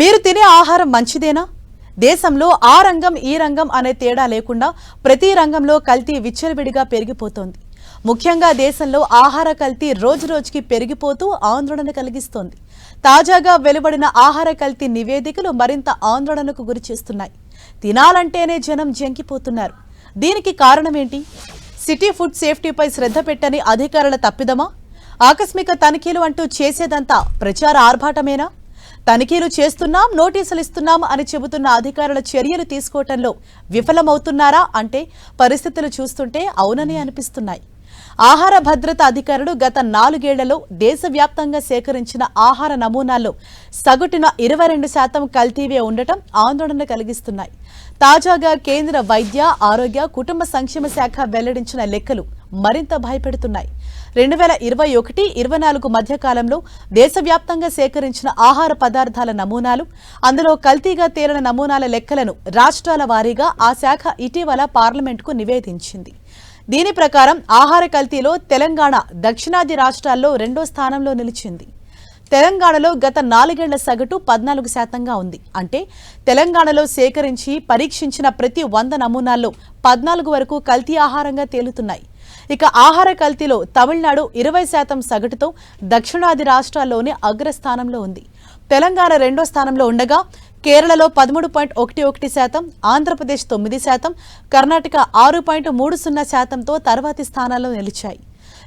మీరు తినే ఆహారం మంచిదేనా? దేశంలో ఆ రంగం ఈ రంగం అనే తేడా లేకుండా ప్రతి రంగంలో కల్తీ విచ్చలవిడిగా పెరిగిపోతోంది. ముఖ్యంగా దేశంలో ఆహార కల్తీ రోజురోజుకి పెరిగిపోతూ ఆందోళన కలిగిస్తోంది. తాజాగా వెలువడిన ఆహార కల్తీ నివేదికలు మరింత ఆందోళనకు గురిచేస్తున్నాయి తినాలంటేనే జనం జంకిపోతున్నారు. దీనికి కారణమేంటి? సిటీ ఫుడ్ సేఫ్టీపై శ్రద్ధ పెట్టని అధికారుల తప్పిదమా? ఆకస్మిక తనిఖీలు అంటూ చేసేదంతా ప్రచార ఆర్భాటమేనా? తనిఖీలు చేస్తున్నాం నోటీసులు ఇస్తున్నాం అని చెబుతున్న అధికారుల చర్యలు తీసుకోవటంలో విఫలమవుతున్నారా అంటే పరిస్థితులు చూస్తుంటే అవునని అనిపిస్తున్నాయి. ఆహార భద్రత అధికారులు గత నాలుగేళ్ళలో దేశవ్యాప్తంగా సేకరించిన ఆహార నమూనాల్లో సగటున ఇరవై రెండు శాతం కల్తీవే ఉండటం ఆందోళన కలిగిస్తున్నాయి. తాజాగా కేంద్ర వైద్య ఆరోగ్య కుటుంబ సంక్షేమ శాఖ వెల్లడించిన లెక్కలు మరింత భయపెడుతున్నాయి. రెండు వేల ఇరవై ఒకటి ఇరవై నాలుగు మధ్య కాలంలో దేశవ్యాప్తంగా సేకరించిన ఆహార పదార్థాల నమూనాలు అందులో కల్తీగా తేలిన నమూనాల లెక్కలను రాష్ట్రాల వారీగా ఆ శాఖ ఇటీవల పార్లమెంటుకు నివేదించింది. దీని ప్రకారం ఆహార కల్తీలో తెలంగాణ దక్షిణాది రాష్ట్రాల్లో రెండో స్థానంలో నిలిచింది. తెలంగాణలో గత నాలుగేళ్ళ సగటు పద్నాలుగు శాతంగా ఉంది. అంటే తెలంగాణలో సేకరించి పరీక్షించిన ప్రతి వంద నమూనాల్లో పద్నాలుగు వరకు కల్తీ ఆహారంగా తేలుతున్నాయి. ఇక ఆహార కల్తీలో తమిళనాడు ఇరవై శాతం సగటుతో దక్షిణాది రాష్ట్రాల్లోనే అగ్రస్థానంలో ఉంది. తెలంగాణ రెండో స్థానంలో ఉండగా కేరళలో పదమూడు పాయింట్ ఒకటి ఒకటి శాతం ఆంధ్రప్రదేశ్ తొమ్మిది శాతం కర్ణాటక ఆరు పాయింట్ మూడు సున్నా శాతంతో తర్వాతి స్థానాల్లో నిలిచాయి.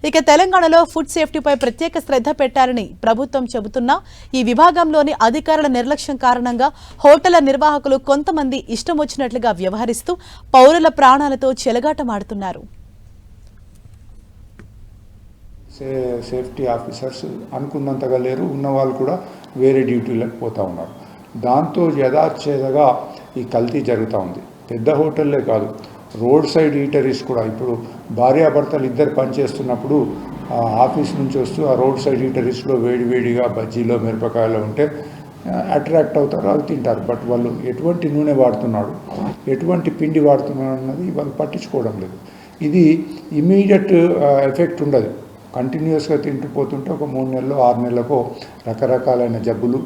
ఇక తెలంగాణలో ఫుడ్ సేఫ్టీపై ప్రత్యేక శ్రద్ధ పెట్టారని ప్రభుత్వం చెబుతున్నా ఈ విభాగంలోని అధికారుల నిర్లక్ష్యం కారణంగా హోటళ్ళ నిర్వాహకులు కొంతమంది ఇష్టం వచ్చినట్లుగా వ్యవహరిస్తూ పౌరుల ప్రాణాలతో చెలగాటమాడుతున్నారు. సేఫ్టీ ఆఫీసర్స్ అనుకున్నంతగా లేరు ఉన్న వాళ్ళు కూడా వేరే డ్యూటీలకు పోతా ఉన్నారు. దాంతో యథాచ్ఛేదగా ఈ కల్తీ జరుగుతూ ఉంది. పెద్ద హోటల్లే కాదు రోడ్ సైడ్ ఈటరీస్ కూడా. ఇప్పుడు భార్యాభర్తలు ఇద్దరు పనిచేస్తున్నప్పుడు ఆఫీస్ నుంచి వస్తూ ఆ రోడ్ సైడ్ ఈటరీస్లో వేడి వేడిగా బజ్జీలో మిరపకాయలు ఉంటే అట్రాక్ట్ అవుతారు అవి తింటారు. బట్ వాళ్ళు ఎటువంటి నూనె వాడుతున్నాడు ఎటువంటి పిండి వాడుతున్నాడు అన్నది వాళ్ళు పట్టించుకోవడం లేదు. ఇది ఇమీడియట్ ఎఫెక్ట్ ఉండదు. కంటిన్యూస్గా తింటూ పోతుంటే ఒక మూడు నెలలో ఆరు నెలలకు రకరకాలైన జబ్బులు